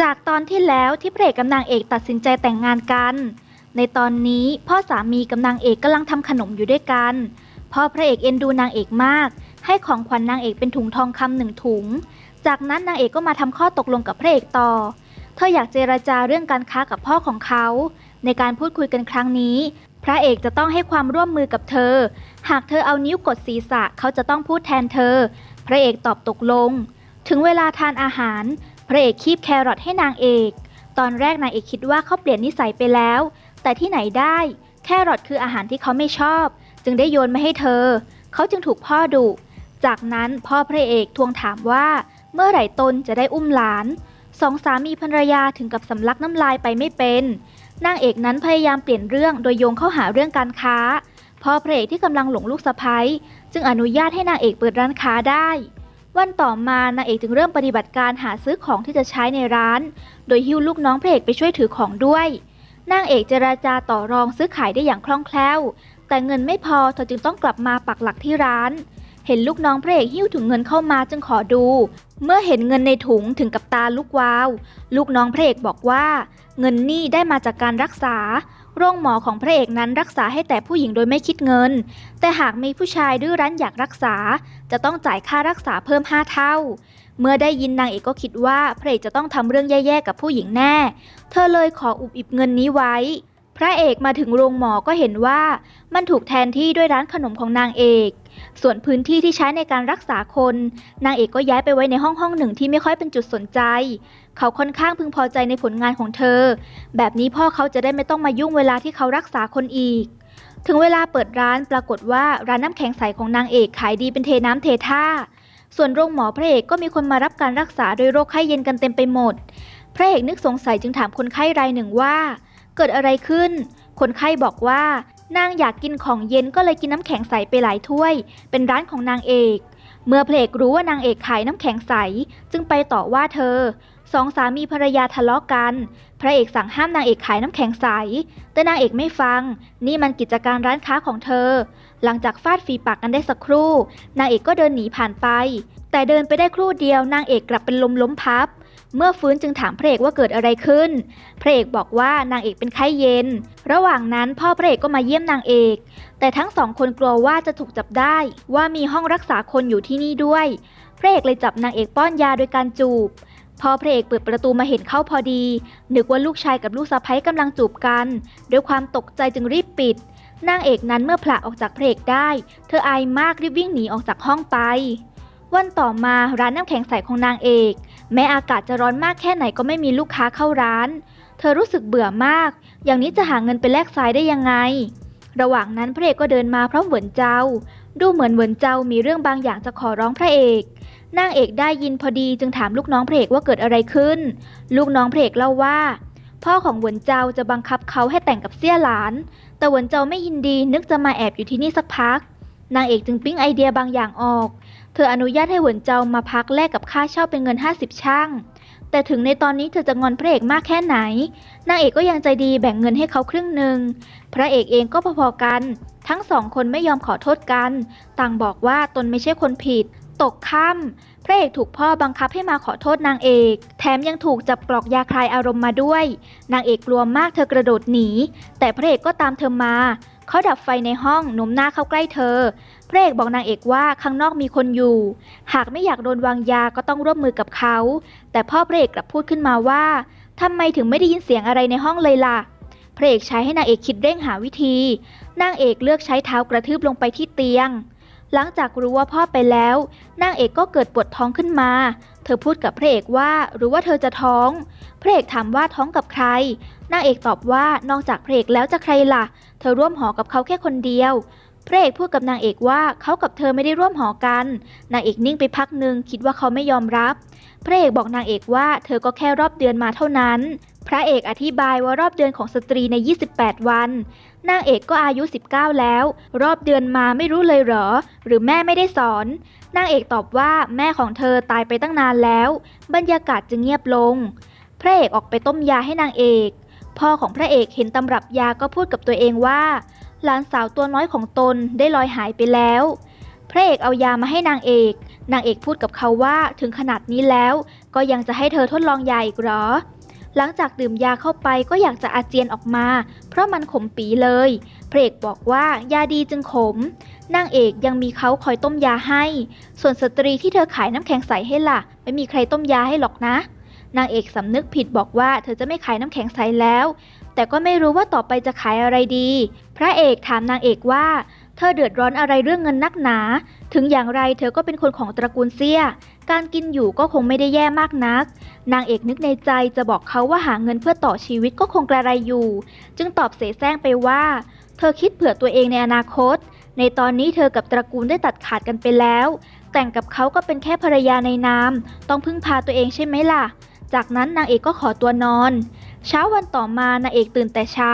จากตอนที่แล้วที่พระเอกกับนางเอกตัดสินใจแต่งงานกัน ในตอนนี้พ่อสามีกับนางเอกกำลังทำขนมอยู่ด้วยกัน พ่อพระเอกเอ็นดูนางเอกมาก ให้ของขวัญนางเอกเป็นถุงทองคำหนึ่งถุง จากนั้นนางเอกก็มาทำข้อตกลงกับพระเอกต่อ เธออยากเจรจาเรื่องการค้ากับพ่อของเขา ในการพูดคุยกันครั้งนี้ พระเอกจะต้องให้ความร่วมมือกับเธอ หากเธอเอานิ้วกดศีรษะเขาจะต้องพูดแทนเธอ พระเอกตอบตกลง ถึงเวลาทานอาหาร ระเอกคีบแครอทให้นางเอก ตอนแรกนางเอกคิดว่าเขาเปลี่ยนนิสัยไปแล้ว แต่ที่ไหนได้ แครอทคืออาหารที่เขาไม่ชอบ จึงได้โยนมาให้เธอ เขาจึงถูกพ่อดุ จากนั้นพ่อพระเอกทวงถามว่า เมื่อไหร่ตนจะได้อุ้มหลาน สองสามีภรรยาถึงกับสำลักน้ำลายไปไม่เป็น นางเอกนั้นพยายามเปลี่ยนเรื่องโดยโยงเข้าหาเรื่องการค้า พ่อพระเอกที่กำลังหลงลูกสะพ้ยจึงอนุญาตให้นางเอกเปิดร้านค้าได้ วันต่อมานางเอกจึงเริ่มปฏิบัติการหาซื้อของที่จะใช้ในร้าน โดยหิ้วลูกน้องพระเอกไปช่วยถือของด้วย นางเอกเจราจาต่อรองซื้อขายได้อย่างคล่องแคล่ว แต่เงินไม่พอเธอจึงต้องกลับมาปักหลักที่ร้าน เห็นลูกน้องพระเอกหิ้วถุงเงินเข้ามาจึงขอดู เมื่อเห็นเงินในถุงถึงกับตาลูกวาว ลูกน้องพระเอกบอกว่า เงินนี่ได้มาจากการรักษา โรงหมอของพระเอกนั้นรักษาให้แต่ผู้หญิงโดยไม่คิดเงิน แต่หากมีผู้ชายดื้อรั้นอยากรักษา จะต้องจ่ายค่ารักษาเพิ่ม 5 เท่า เมื่อได้ยินนางเอกก็คิดว่าพระเอกจะต้องทำเรื่องแย่ๆกับผู้หญิงแน่ เธอเลยขออุบอิบเงินนี้ไว้ พระเอกมาถึงโรงหมอก็เห็นว่ามันถูกแทนที่ด้วยร้านขนมของนางเอก ส่วนพื้นที่ที่ใช้ในการรักษาคน นางเอกก็ย้ายไปไว้ในห้องห้องหนึ่งที่ไม่ค่อยเป็นจุดสนใจ เขาค่อนข้างพึงพอใจในผลงานของเธอ แบบนี้พ่อเขาจะได้ไม่ต้องมายุ่งเวลาที่เขารักษาคนอีก ถึงเวลาเปิดร้านปรากฏว่าร้านน้ำแข็งใสของนางเอกขายดีเป็นเทน้ำเทท่า ส่วนโรงหมอพระเอกก็มีคนมารับการรักษาโดยโรคไข้เย็นกันเต็มไปหมด พระเอกนึกสงสัยจึงถามคนไข้รายหนึ่งว่า เกิดอะไรขึ้น คนไข้บอกว่านางอยากกินของเย็นก็เลยกินน้ำแข็งใสไปหลายถ้วย เป็นร้านของนางเอก เมื่อพระเอกรู้ว่านางเอกขายน้ำแข็งใส จึงไปต่อว่าเธอ สองสามีภรรยาทะเลาะกัน พระเอกสั่งห้ามนางเอกขายน้ำแข็งใส แต่นางเอกไม่ฟัง นี่มันกิจการร้านค้าของเธอ หลังจากฟาดฝีปากกันได้สักครู่ นางเอกก็เดินหนีผ่านไป แต่เดินไปได้ครู่เดียวนางเอกกลับเป็นลมล้มพับ เมื่อฟื้นจึงถามพระเอกว่าเกิดอะไรขึ้น พระเอกบอกว่านางเอกเป็นไข้เย็น ระหว่างนั้นพ่อพระเอกก็มาเยี่ยมนางเอก แต่ทั้งสองคนกลัวว่าจะถูกจับได้ ว่ามีห้องรักษาคนอยู่ที่นี่ด้วย พระเอกเลยจับนางเอกป้อนยาโดยการจูบ พอพระเอกเปิดประตูมาเห็นเข้าพอดี นึกว่าลูกชายกับลูกสะใภ้กำลังจูบกัน ด้วยความตกใจจึงรีบปิด นางเอกนั้นเมื่อผละออกจากพระเอกได้ เธออายมากรีบวิ่งหนีออกจากห้องไป วันต่อมาร้านน้ำแข็งใสของนางเอก แม้อากาศจะร้อนมากแค่ไหนก็ไม่มีลูกค้าเข้าร้าน เธอรู้สึกเบื่อมาก อย่างนี้จะหาเงินไปแลกทรายได้ยังไง ระหว่างนั้นพระเอกก็เดินมาพร้อมเหวินเจ้า ดูเหมือนเหวินเจ้ามีเรื่องบางอย่างจะขอร้องพระเอก นางเอกได้ยินพอดีจึงถามลูกน้องพระเอกว่าเกิดอะไรขึ้น ลูกน้องพระเอกเล่าว่า พ่อของหวนเจ้าจะบังคับเขาให้แต่งกับเสี่ยหลาน แต่หวนเจ้าไม่ยินดีนึกจะมาแอบอยู่ที่นี่สักพัก นางเอกจึงปิ๊งไอเดียบางอย่างออก เธออนุญาตให้หวนเจ้ามาพักแลกกับค่าเช่าเป็นเงิน 50 ช่าง แต่ถึงในตอนนี้เธอจะงอนพระเอกมากแค่ไหน นางเอกก็ยังใจดีแบ่งเงินให้เขาครึ่งหนึ่ง พระเอกเองก็พอๆกัน ทั้งสองคนไม่ยอมขอโทษกัน ต่างบอกว่าตนไม่ใช่คนผิด ตกค่ำพระเอกถูกพ่อบังคับให้มาขอโทษนางเอก แถมยังถูกจับกรอกยาคลายอารมณ์มาด้วย นางเอกกลัวมากเธอกระโดดหนี แต่พระเอกก็ตามเธอมาเขาดับไฟในห้องโน้มหน้าเข้าใกล้เธอ พระเอกบอกนางเอกว่าข้างนอกมีคนอยู่ หากไม่อยากโดนวางยาก็ต้องร่วมมือกับเขา แต่พ่อพระเอกกลับพูดขึ้นมาว่าทำไมถึงไม่ได้ยินเสียงอะไรในห้องเลยล่ะ พระเอกใช้ให้นางเอกคิดเร่งหาวิธี นางเอกเลือกใช้เท้ากระทืบลงไปที่เตียง หลังจากรู้ว่าพ่อไปแล้ว นางเอกก็เกิดปวดท้องขึ้นมา เธอพูดกับพระเอกว่าหรือว่าเธอจะท้อง พระเอกถามว่าท้องกับใคร นางเอกตอบว่านอกจากพระเอกแล้วจะใครล่ะ เธอร่วมหอกับเขาแค่คนเดียว พระเอกพูดกับนางเอกว่าเขากับเธอไม่ได้ร่วมหอกัน นางเอกนิ่งไปพักหนึ่งคิดว่าเขาไม่ยอมรับ พระเอกบอกนางเอกว่าเธอก็แค่รอบเดือนมาเท่านั้น พระเอกอธิบายว่ารอบเดือนของสตรีใน 28 วัน นางเอกก็อายุ 19 แล้ว รอบเดือนมาไม่รู้เลยเหรอ หรือแม่ไม่ได้สอน นางเอกตอบว่าแม่ของเธอตายไปตั้งนานแล้ว บรรยากาศจึงเงียบลง พระเอกออกไปต้มยาให้นางเอก พ่อของพระเอกเห็นตำรับยาก็พูดกับตัวเองว่า หลานสาวตัวน้อยของตนได้ลอยหายไปแล้วพพระเอกเอายามาให้นางเอก นางเอกพูดกับเขาว่าถึงขนาดนี้แล้ว ก็ยังจะให้เธอทดลองยาอีกเหรอ หลังจากดื่มยาเข้าไปก็อยากจะอาเจียนออกมา เพราะมันขมปีเลย พระเอกบอกว่ายาดีจึงขม นางเอกยังมีเขาคอยต้มยาให้ ส่วนสตรีที่เธอขายน้ำแข็งใสให้ล่ะ ไม่มีใครต้มยาให้หรอกนะ นางเอกสำนึกผิดบอกว่าเธอจะไม่ขายน้ำแข็งใสแล้ว แต่ก็ไม่รู้ว่าต่อไปจะขายอะไรดี พระเอกถามนางเอกว่า ธอเดือดร้อนอะไรเรื่องเงินนักหนา ถึงอย่างไรเธอก็เป็นคนของตระกูลเสีย การกินอยู่ก็คงไม่ได้แย่มากนัก นางเอกนึกในใจจะบอกเขาว่าหาเงินเพื่อต่อชีวิตก็คงกระไรอยู่ จึงตอบเสแสร้งไปว่า เธอคิดเผื่อตัวเองในอนาคต ในตอนนี้เธอกับตระกูลได้ตัดขาดกันไปแล้ว แต่งกับเขาก็เป็นแค่ภรรยาในนาม ต้องพึ่งพาตัวเองใช่ไหมล่ะ จากนั้นนางเอกก็ขอตัวนอน เช้าวันต่อมานางเอกตื่นแต่เช้า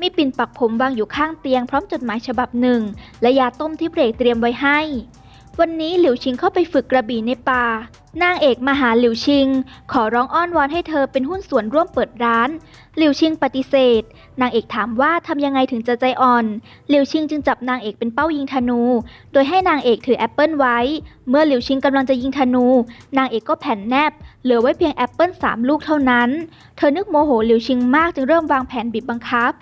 มีปิ่นปักผมวางอยู่ข้างเตียงพร้อมจดหมายฉบับหนึ่ง และยาต้มที่เพลกเตรียมไว้ให้ วันนี้หลิวชิงเข้าไปฝึกกระบี่ในป่า นางเอกมาหาหลิวชิง ขอร้องอ้อนวอนให้เธอเป็นหุ้นส่วนร่วมเปิดร้าน หลิวชิงปฏิเสธ นางเอกถามว่าทำยังไงถึงจะใจอ่อน หลิวชิงจึงจับนางเอกเป็นเป้ายิงธนู โดยให้นางเอกถือแอปเปิลไว้ เมื่อหลิวชิงกำลังจะยิงธนู นางเอกก็แผ่นแนบ เหลือไว้เพียงแอปเปิลสามลูกเท่านั้น เธอนึกโมโหหลิวชิงมากจึงเริ่มวางแผนบีบบังคับ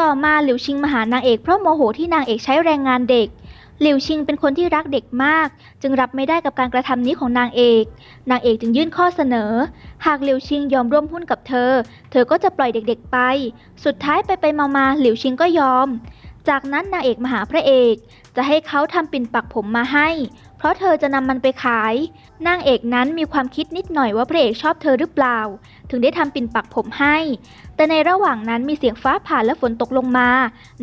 ต่อมาหลิวชิงมาหานางเอกเพราะโมโหที่นางเอกใช้แรงงานเด็ก หลิวชิงเป็นคนที่รักเด็กมาก จึงรับไม่ได้กับการกระทำนี้ของนางเอก นางเอกจึงยื่นข้อเสนอ หากหลิวชิงยอมร่วมหุ้นกับเธอ เธอก็จะปล่อยเด็กๆไป สุดท้ายไปไปมามาหลิวชิงก็ยอม จากนั้นนางเอกมาหาพระเอก จะให้เขาทำปิ่นปักผมมาให้ เพราะเธอจะนำมันไปขาย นางเอกนั้นมีความคิดนิดหน่อยว่าพระเอกชอบเธอหรือเปล่า ถึงได้ทำปิ่นปักผมให้ แต่ในระหว่างนั้นมีเสียงฟ้าผ่าและฝนตกลงมา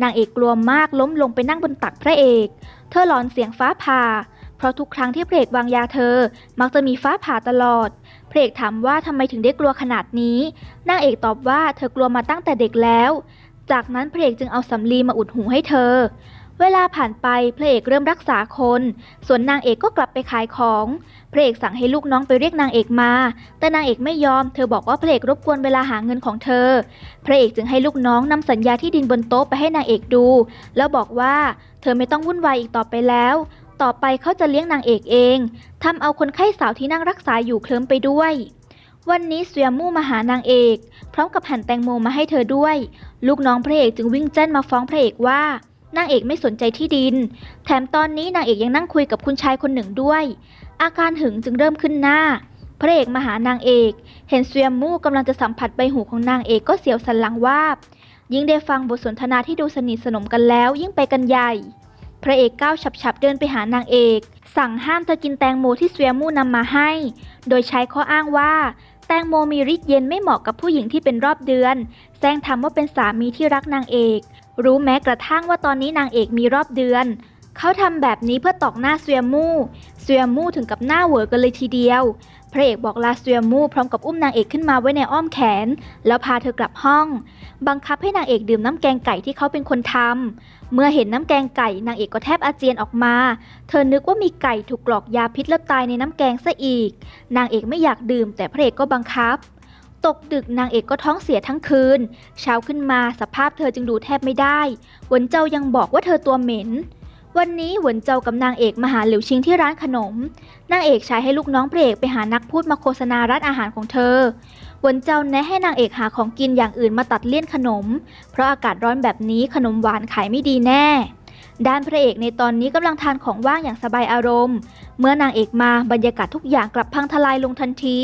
นางเอกกลัวมากล้มลงไปนั่งบนตักพระเอก เธอหลอนเสียงฟ้าผ่า เพราะทุกครั้งที่เพลกวางยาเธอ มักจะมีฟ้าผ่าตลอด เพลกถามว่าทำไมถึงได้กลัวขนาดนี้ นางเอกตอบว่าเธอกลัวมาตั้งแต่เด็กแล้ว จากนั้นเพลกจึงเอาสำลีมาอุดหูให้เธอ เวลาผ่านไปพระเอกเริ่มรักษาคน ส่วนนางเอกก็กลับไปขายของ พระเอกสั่งให้ลูกน้องไปเรียกนางเอกมา แต่นางเอกไม่ยอม เธอบอกว่าพระเอกรบกวนเวลาหาเงินของเธอ พระเอกจึงให้ลูกน้องนำสัญญาที่ดินบนโต๊ะไปให้นางเอกดู แล้วบอกว่าเธอไม่ต้องวุ่นวายอีกต่อไปแล้ว ต่อไปเขาจะเลี้ยงนางเอกเองทำเอาคนไข้สาวที่นั่งรักษาอยู่เคลิ้มไปด้วยวันนี้เสียมู่มาหานางเอก พร้อมกับหั่นแตงโมมาให้เธอด้วย ลูกน้องพระเอกจึงวิ่งแจ้นมาฟ้องพระเอกว่า นางเอกไม่สนใจที่ดิน แถมตอนนี้นางเอกยังนั่งคุยกับคุณชายคนหนึ่งด้วย อาการหึงจึงเริ่มขึ้นหน้า พระเอกมาหานางเอก เห็นเซียมมู่กำลังจะสัมผัสใบหูของนางเอกก็เสียวสันหลังวาบ ยิ่งได้ฟังบทสนทนาที่ดูสนิทสนมกันแล้วยิ่งไปกันใหญ่ พระเอกก้าวฉับๆเดินไปหานางเอก สั่งห้ามเธอกินแตงโมที่เซียมู่นำมาให้ โดยใช้ข้ออ้างว่าแตงโมมีฤทธิ์เย็นไม่เหมาะกับผู้หญิงที่เป็นรอบเดือน แซงทำว่าเป็นสามีที่รักนางเอก รู้แม้กระทั่งว่าตอนนี้นางเอกมีรอบเดือน เขาทำแบบนี้เพื่อตอกหน้าเซียมู่เซียมู่ถึงกับหน้าเหวอกันเลยทีเดียว พระเอกบอกลาเซียมู่พร้อมกับอุ้มนางเอกขึ้นมาไว้ในอ้อมแขน แล้วพาเธอกลับห้อง บังคับให้นางเอกดื่มน้ำแกงไก่ที่เขาเป็นคนทำเมื่อเห็นน้ำแกงไก่นางเอกก็แทบอาเจียนออกมา เธอนึกว่ามีไก่ถูกกรอกยาพิษแล้วตายในน้ำแกงซะอีก นางเอกไม่อยากดื่ม แต่พระเอกก็บังคับ ตกดึกนางเอกก็ท้องเสียทั้งคืน เช้าขึ้นมาสภาพเธอจึงดูแทบไม่ได้ หวนเจ้ายังบอกว่าเธอตัวเหม็น วันนี้หวนเจ้ากับนางเอกมาหาหลิวชิงที่ร้านขนม นางเอกใช้ให้ลูกน้องพระเอกไปหานักพูดมาโฆษณาร้านอาหารของเธอ หวนเจ้าแนะให้นางเอกหาของกินอย่างอื่นมาตัดเลี่ยนขนม เพราะอากาศร้อนแบบนี้ขนมหวานขายไม่ดีแน่ด้านพระเอกในตอนนี้กำลังทานของว่างอย่างสบายอารมณ์ เมื่อนางเอกมาบรรยากาศทุกอย่างกลับพังทลายลงทันที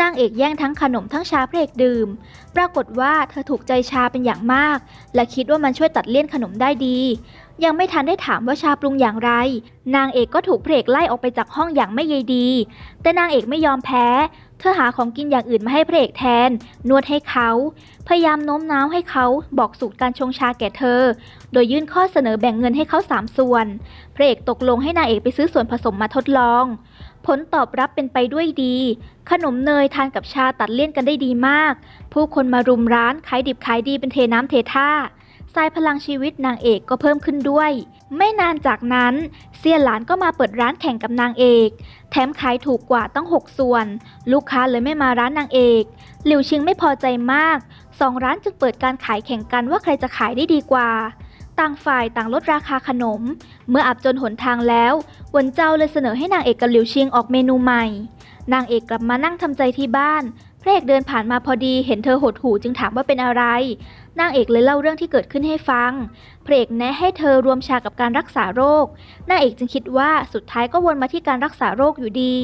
นางเอกแย่งทั้งขนมทั้งชาพระเอกดื่ม ปรากฏว่าเธอถูกใจชาเป็นอย่างมาก และคิดว่ามันช่วยตัดเลี่ยนขนมได้ดี ยังไม่ทันได้ถามว่าชาปรุงอย่างไร นางเอกก็ถูกพระเอกไล่ออกไปจากห้องอย่างไม่ใยดี แต่นางเอกไม่ยอมแพ้ เธอหาของกินอย่างอื่นมาให้พระเอกแทน นวดให้เขา พยายามโน้มน้าวให้เขาบอกสูตรการชงชาแก่เธอ โดยยื่นข้อเสนอแบ่งเงินให้เขาสามส่วน พระเอกตกลงให้นางเอกไปซื้อส่วนผสมมาทดลอง ผลตอบรับเป็นไปด้วยดี ขนมเนยทานกับชาตัดเลี่ยนกันได้ดีมาก ผู้คนมารุมร้านขายดิบขายดีเป็นเทน้ำเทท่าทรายพลังชีวิตนางเอกก็เพิ่มขึ้นด้วย ไม่นานจากนั้น เซียนหลานก็มาเปิดร้านแข่งกับนางเอก แถมขายถูกกว่าตั้ง 6 ส่วน ลูกค้าเลยไม่มาร้านนางเอก หลิวชิงไม่พอใจมาก สองร้านจึงเปิดการขายแข่งกันว่าใครจะขายได้ดีกว่า ต่างฝ่ายต่างลดราคาขนม เมื่ออับจนหนทางแล้วหวนเจ้าเลยเสนอให้นางเอกกับหลิวชิงออกเมนูใหม่ นางเอกกลับมานั่งทำใจที่บ้านพระเอกเดินผ่านมาพอดีเห็นเธอหดหูจึงถามว่าเป็นอะไร นางเอกเลยเล่าเรื่องที่เกิดขึ้นให้ฟัง พระเอกแนะให้เธอรวมชากับการรักษาโรค นางเอกจึงคิดว่าสุดท้ายก็วนมาที่การรักษาโรคอยู่ดี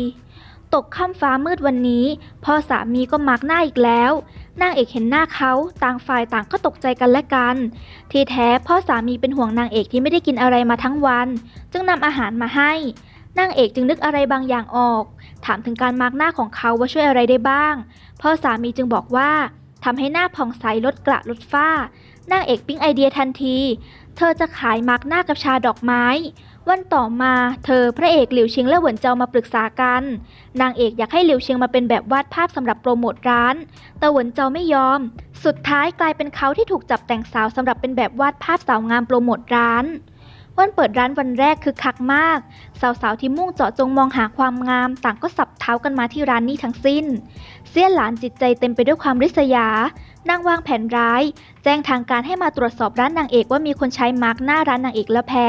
ตกค่ำฟ้ามืดวันนี้พ่อสามีก็มักหน้าอีกแล้ว นางเอกเห็นหน้าเขาต่างฝ่ายต่างก็ตกใจกันและกัน ที่แท้พ่อสามีเป็นห่วงนางเอกที่ไม่ได้กินอะไรมาทั้งวัน จึงนำอาหารมาให้นางเอกจึงนึกอะไรบางอย่างออก ถามถึงการมาร์กหน้าของเขาว่าช่วยอะไรได้บ้าง พ่อสามีจึงบอกว่าทำให้หน้าผ่องใสลดกระลดฝ้านางเอกปิ๊งไอเดียทันที เธอจะขายมาร์กหน้ากับชาดอกไม้ วันต่อมาเธอพระเอกหลิวเชิงและเหวินเจามาปรึกษากัน นางเอกอยากให้หลิวเชิงมาเป็นแบบวาดภาพสำหรับโปรโมทร้าน แต่เหวินเจาไม่ยอม สุดท้ายกลายเป็นเขาที่ถูกจับแต่งสาวสำหรับเป็นแบบวาดภาพสาวงามโปรโมทร้านวันเปิดร้านวันแรกคือคักมาก สาวๆที่มุ่งเจาะจงมองหาความงาม ต่างก็สับเท้ากันมาที่ร้านนี้ทั้งสิ้น เสี้ยนหลานจิตใจเต็มไปด้วยความริษยา นางวางแผนร้าย แจ้งทางการให้มาตรวจสอบร้านนางเอกว่ามีคนใช้มาร์กหน้าร้านนางเอกแล้วแพ้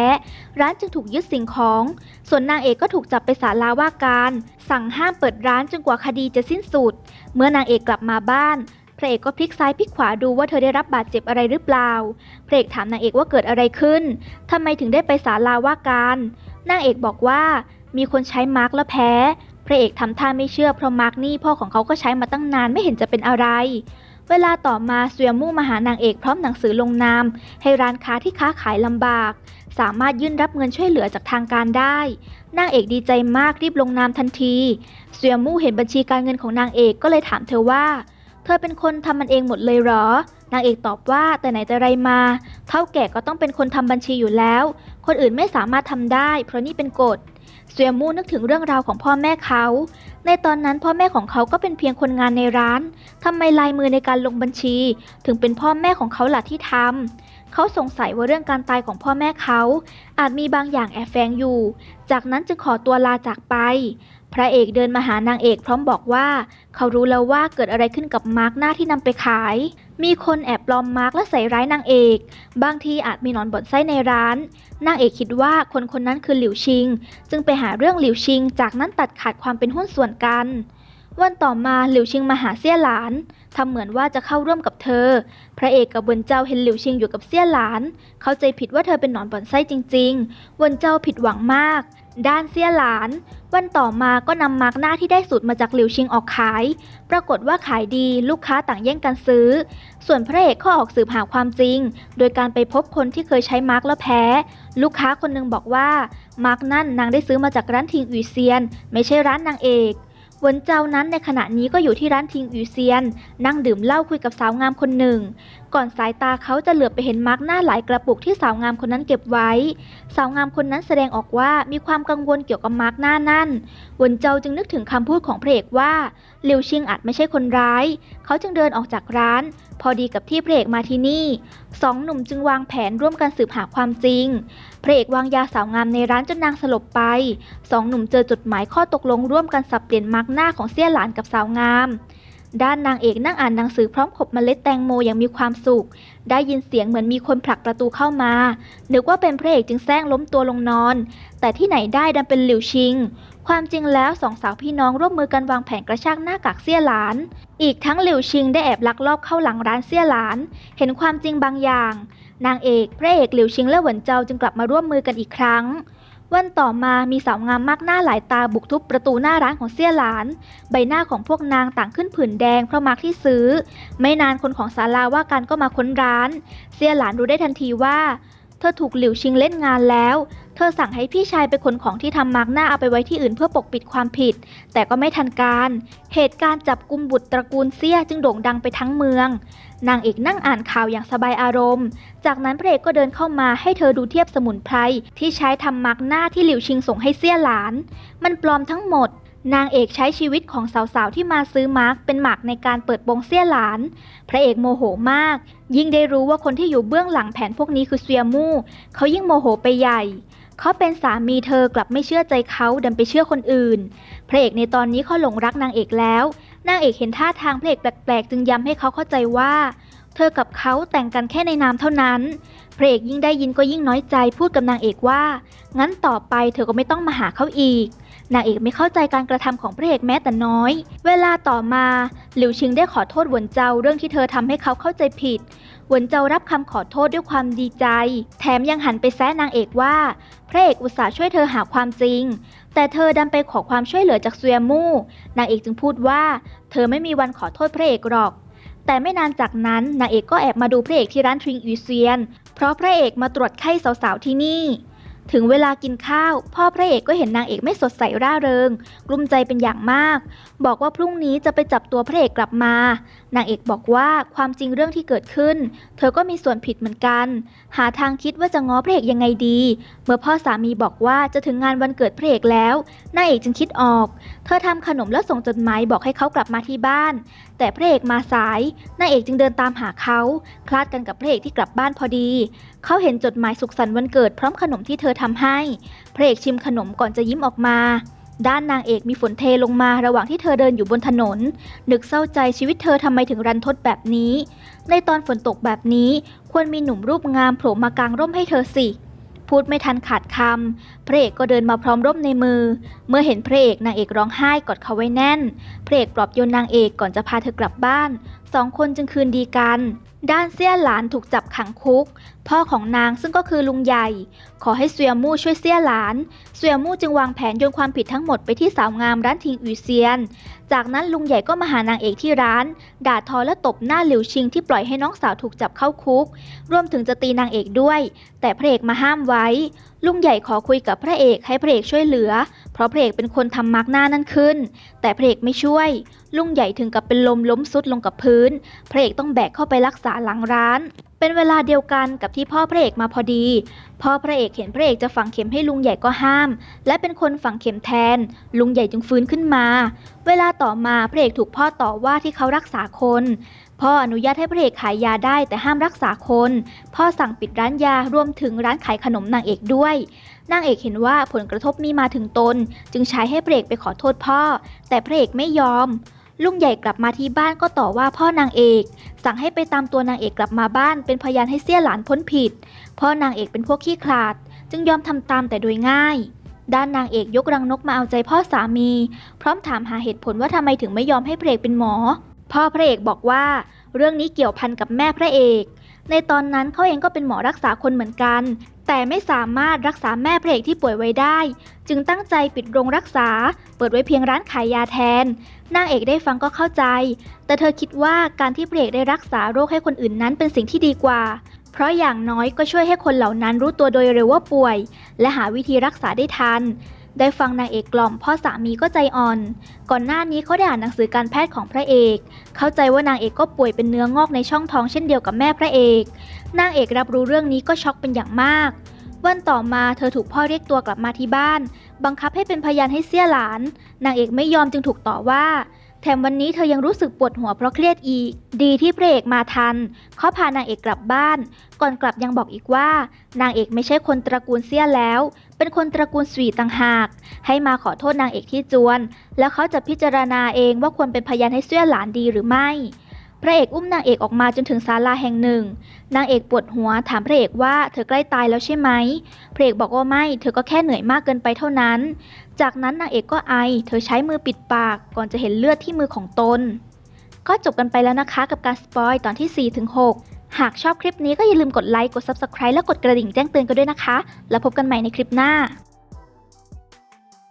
ร้านจึงถูกยึดสิ่งของ ส่วนนางเอกก็ถูกจับไปศาลาว่าการ สั่งห้ามเปิดร้านจนกว่าคดีจะสิ้นสุด เมื่อนางเอกกลับมาบ้านพระเอกก็พลิกซ้ายพลิกขวาดูว่าเธอได้รับบาดเจ็บอะไรหรือเปล่า พระเอกถามนางเอกว่าเกิดอะไรขึ้นทำไมถึงได้ไปศาลาว่าการ นางเอกบอกว่า มีคนใช้มาร์กแล้วแพ้ พระเอกทำท่าไม่เชื่อเพราะมาร์กนี่พ่อของเขาก็ใช้มาตั้งนานไม่เห็นจะเป็นอะไร เวลาต่อมาเซียมู่มาหานางเอกพร้อมหนังสือลงนาม ให้ร้านค้าที่ค้าขายลำบาก สามารถยื่นรับเงินช่วยเหลือจากทางการได้ นางเอกดีใจมากรีบลงนามทันทีเซียมู่เห็นบัญชีการเงินของนางเอกก็เลยถามเธอว่า เธอเป็นคนทำมันเองหมดเลยเหรอ นางเอกตอบว่าแต่ไหนแต่ไรมาเท่าแก่ก็ต้องเป็นคนทำบัญชีอยู่แล้ว คนอื่นไม่สามารถทำได้ เพราะนี่เป็นกฎ เซียมู่นึกถึงเรื่องราวของพ่อแม่เขา ในตอนนั้นพ่อแม่ของเขาก็เป็นเพียงคนงานในร้าน ทำไมลายมือในการลงบัญชี ถึงเป็นพ่อแม่ของเขาหล่ะที่ทำ เขาสงสัยว่าเรื่องการตายของพ่อแม่เขา อาจมีบางอย่างแอบแฝงอยู่ จากนั้นจึงขอตัวลาจากไป พระเอกเดินมาหานางเอกพร้อมบอกว่า เขารู้แล้วว่าเกิดอะไรขึ้นกับมาร์กหน้าที่นำไปขาย มีคนแอบปลอมมาร์กและใส่ร้ายนางเอก บางทีอาจมีหนอนบ่นไส้ในร้าน นางเอกคิดว่าคนคนนั้นคือหลิวชิง จึงไปหาเรื่องหลิวชิง จากนั้นตัดขาดความเป็นหุ้นส่วนกัน วันต่อมาหลิวชิงมาหาเสี่ยหลานทำเหมือนว่าจะเข้าร่วมกับเธอ พระเอกกับเวนเจ้าเห็นหลิวชิงอยู่กับเสี่ยหลาน เข้าใจผิดว่าเธอเป็นหนอนบ่อนไส้จริงๆเวนเจ้าผิดหวังมาก ด้านเซี่ยหลาน วันต่อมาก็นำมาร์กหน้าที่ได้สูตรมาจากหลิวชิงออกขาย ปรากฏว่าขายดีลูกค้าต่างแย่งกันซื้อ ส่วนพระเอกก็ออกสืบหาความจริง โดยการไปพบคนที่เคยใช้มาร์กแล้วแพ้ ลูกค้าคนหนึงบอกว่ามาร์กนั่นนางได้ซื้อมาจากร้านทิงอีเซียน ไม่ใช่ร้านนางเอก หวนเจ้านั้นในขณะนี้ก็อยู่ที่ร้านทิงอีเซียน นั่งดื่มเหล้าคุยกับสาวงามคนหนึ่ง ก่อนสายตาเขาจะเหลือบไปเห็นมาร์กหน้าหลายกระปุกที่สาวงามคนนั้นเก็บไว้ สาวงามคนนั้นแสดงออกว่ามีความกังวลเกี่ยวกับมาร์กหน้านั่นหวนเจ้าจึงนึกถึงคำพูดของพระเอกว่าหลิวชิงอาจไม่ใช่คนร้าย เขาจึงเดินออกจากร้าน พอดีกับที่พระเอกมาที่นี่สองหนุ่มจึงวางแผนร่วมกันสืบหาความจริง พระเอกวางยาสาวงามในร้านจนนางสลบไปสองหนุ่มเจอจดหมายข้อตกลงร่วมกันสับเปลี่ยนมาร์กหน้าของเสี่ยหลานกับสาวงาม ด้านนางเอกนั่งอ่านหนังสือพร้อมขบเมล็ดแตงโมอย่างมีความสุข ได้ยินเสียงเหมือนมีคนผลักประตูเข้ามา นึกว่าเป็นพระเอกจึงแซงล้มตัวลงนอน แต่ที่ไหนได้ดันเป็นหลิวชิง ความจริงแล้วสองสาวพี่น้องร่วมมือกันวางแผนกระชากหน้ากากเสี่ยหลาน อีกทั้งหลิวชิงได้แอบลักลอบเข้าหลังร้านเสี่ยหลาน เห็นความจริงบางอย่าง นางเอก พระเอกหลิวชิงและเหวินเจาจึงกลับมาร่วมมือกันอีกครั้ง วันต่อมามีสาวงามมากหน้าหลายตาบุกทุบประตูหน้าร้านของเสี่ยหลาน ใบหน้าของพวกนางต่างขึ้นผื่นแดงเพราะมาร์กที่ซื้อ ไม่นานคนของศาลาว่าการก็มาค้นร้าน เสี่ยหลานรู้ได้ทันทีว่า เธอถูกหลิวชิงเล่นงานแล้ว เธอสั่งให้พี่ชายไปขนของที่ทำมาร์กหน้าเอาไปไว้ที่อื่นเพื่อปกปิดความผิด แต่ก็ไม่ทันการ เหตุการณ์จับกุมบุตรตระกูลเสียจึงโด่งดังไปทั้งเมือง นางเอกนั่งอ่านข่าวอย่างสบายอารมณ์ จากนั้นพระเอกก็เดินเข้ามาให้เธอดูเทียบสมุนไพรที่ใช้ทำมาร์กหน้าที่หลิวชิงส่งให้เสียหลาน มันปลอมทั้งหมดนางเอกใช้ชีวิตของสาวๆ ที่มาซื้อมาร์กเป็นหมากในการเปิดโปงเสียหลาน พระเอกโมโหมาก ยิ่งได้รู้ว่าคนที่อยู่เบื้องหลังแผนพวกนี้คือเซียมู่ เขายิ่งโมโหไปใหญ่ เขาเป็นสามีเธอกลับไม่เชื่อใจเขาดันไปเชื่อคนอื่น พระเอกในตอนนี้เขาหลงรักนางเอกแล้ว นางเอกเห็นท่าทางพระเอกแปลกๆ จึงย้ำให้เขาเข้าใจว่า เธอกับเขาแต่งกันแค่ในนามเท่านั้น พระเอกยิ่งได้ยินก็ยิ่งน้อยใจพูดกับนางเอกว่า งั้นต่อไปเธอก็ไม่ต้องมาหาเขาอีก นางเอกไม่เข้าใจการกระทำของพระเอกแม้แต่น้อย เวลาต่อมาหลิวชิงได้ขอโทษหวนเจ้าเรื่องที่เธอทำให้เขาเข้าใจผิด หวนเจ้ารับคำขอโทษด้วยความดีใจ แถมยังหันไปแซะนางเอกว่า พระเอกอุตส่าห์ช่วยเธอหาความจริง แต่เธอดันไปขอความช่วยเหลือจากเซียมู่นางเอกจึงพูดว่า เธอไม่มีวันขอโทษพระเอกหรอก แต่ไม่นานจากนั้นนางเอกก็แอบมาดูพระเอกที่ร้านทริงอีเซียน เพราะพระเอกมาตรวจไข้สาวๆที่นี่ ถึงเวลากินข้าว พ่อพระเอกก็เห็นนางเอกไม่สดใสร่าเริง กลุ้มใจเป็นอย่างมาก บอกว่าพรุ่งนี้จะไปจับตัวพระเอกกลับมา นางเอกบอกว่าความจริงเรื่องที่เกิดขึ้น เธอก็มีส่วนผิดเหมือนกัน หาทางคิดว่าจะง้อพระเอกยังไงดี เมื่อพ่อสามีบอกว่าจะถึงงานวันเกิดพระเอกแล้วนางเอกจึงคิดออก เธอทำขนมแล้วส่งจดหมายบอกให้เขากลับมาที่บ้าน แต่พระเอกมาสายนางเอกจึงเดินตามหาเขา คลาดกันกับพระเอกที่กลับบ้านพอดี เขาเห็นจดหมายสุขสันต์วันเกิดพร้อมขนมที่เธอทำให้ พระเอกชิมขนมก่อนจะยิ้มออกมา ด้านนางเอกมีฝนเทลงมาระหว่างที่เธอเดินอยู่บนถนน นึกเศร้าใจชีวิตเธอทำไมถึงรันทดแบบนี้ ในตอนฝนตกแบบนี้ ควรมีหนุ่มรูปงามโผล่มากางร่มให้เธอสิ พูดไม่ทันขาดคำพระเอกก็เดินมาพร้อมร่มในมือ เมื่อเห็นพระเอกนางเอกร้องไห้กอดเขาไว้แน่น พระเอกปลอบโยนนางเอกก่อนจะพาเธอกลับบ้าน สองคนจึงคืนดีกัน ด้านเสี่ยหลานถูกจับขังคุก พ่อของนางซึ่งก็คือลุงใหญ่ ขอให้เซียมู่ช่วยเสี่ยหลาน เซียมู่จึงวางแผนโยนความผิดทั้งหมดไปที่สาวงามร้านทิงอูเซียน จากนั้นลุงใหญ่ก็มาหานางเอกที่ร้าน ด่าทอและตบหน้าหลิวชิงที่ปล่อยให้น้องสาวถูกจับเข้าคุก รวมถึงจะตีนางเอกด้วย แต่พระเอกมาห้ามไว้ ลุงใหญ่ขอคุยกับพระเอกให้พระเอกช่วยเหลือ เพราะพระเอกเป็นคนทำมาร์กหน้านั่นขึ้น แต่พระเอกไม่ช่วย ลุงใหญ่ถึงกับเป็นลมล้มซุดลงกับพื้น พระเอกต้องแบกเข้าไปรักษาหลังร้าน เป็นเวลาเดียวกันกับที่พ่อพระเอกมาพอดี พ่อพระเอกเห็นพระเอกจะฝังเข็มให้ลุงใหญ่ก็ห้าม และเป็นคนฝังเข็มแทน ลุงใหญ่จึงฟื้นขึ้นมา เวลาต่อมาพระเอกถูกพ่อต่อว่าที่เขารักษาคนพ่ออนุญาตให้พระเอกขายยาได้แต่ห้ามรักษาคน พ่อสั่งปิดร้านยารวมถึงร้านขายขนมนางเอกด้วย นางเอกเห็นว่าผลกระทบมีมาถึงตน จึงใช้ให้พระเอกไปขอโทษพ่อ แต่พระเอกไม่ยอม ลุงใหญ่กลับมาที่บ้านก็ต่อว่าพ่อนางเอก สั่งให้ไปตามตัวนางเอกกลับมาบ้านเป็นพยานให้เสี้ยหลานพ้นผิด พ่อนางเอกเป็นพวกขี้ขลาด จึงยอมทำตามแต่โดยง่าย ด้านนางเอกยกรังนกมาเอาใจพ่อสามี พร้อมถามหาเหตุผลว่าทำไมถึงไม่ยอมให้พระเอกเป็นหมอ พ่อพระเอกบอกว่า เรื่องนี้เกี่ยวพันกับแม่พระเอก ในตอนนั้นเขาเองก็เป็นหมอรักษาคนเหมือนกัน แต่ไม่สามารถรักษาแม่พระเอกที่ป่วยไว้ได้ จึงตั้งใจปิดโรงรักษา เปิดไว้เพียงร้านขายยาแทน นางเอกได้ฟังก็เข้าใจ แต่เธอคิดว่าการที่พระเอกได้รักษาโรคให้คนอื่นนั้นเป็นสิ่งที่ดีกว่า เพราะอย่างน้อยก็ช่วยให้คนเหล่านั้นรู้ตัวโดยเร็วว่าป่วย และหาวิธีรักษาได้ทัน ได้ฟังนางเอกกล่อมพ่อสามีก็ใจอ่อน ก่อนหน้านี้เขาได้อ่านหนังสือการแพทย์ของพระเอก เข้าใจว่านางเอกก็ป่วยเป็นเนื้องอกในช่องท้องเช่นเดียวกับแม่พระเอก นางเอกรับรู้เรื่องนี้ก็ช็อกเป็นอย่างมาก วันต่อมาเธอถูกพ่อเรียกตัวกลับมาที่บ้าน บังคับให้เป็นพยานให้เสี้ยหลาน นางเอกไม่ยอมจึงถูกต่อว่า แถมวันนี้เธอยังรู้สึกปวดหัวเพราะเครียดอีก ดีที่พระเอกมาทัน เขาพานางเอกกลับบ้าน ก่อนกลับยังบอกอีกว่า นางเอกไม่ใช่คนตระกูลเสี้ยแล้ว เป็นคนตระกูลสวีต่างหาก ให้มาขอโทษนางเอกที่จวน แล้วเขาจะพิจารณาเองว่าควรเป็นพยานให้เสี้ยหลานดีหรือไม่ พระเอกอุ้มนางเอกออกมาจนถึงศาลาแห่งหนึ่ง นางเอกปวดหัวถามพระเอกว่าเธอใกล้ตายแล้วใช่ไหม พระเอกบอกว่าไม่ เธอก็แค่เหนื่อยมากเกินไปเท่านั้น จากนั้นนางเอกก็ไอ เธอใช้มือปิดปากก่อนจะเห็นเลือดที่มือของตน ก็จบกันไปแล้วนะคะกับการสปอยตอนที่4-6หากชอบคลิปนี้ก็อย่าลืมกดไลค์ กด Subscribe และกดกระดิ่งแจ้งเตือนกันด้วยนะคะ แล้วพบกันใหม่ในคลิปหน้า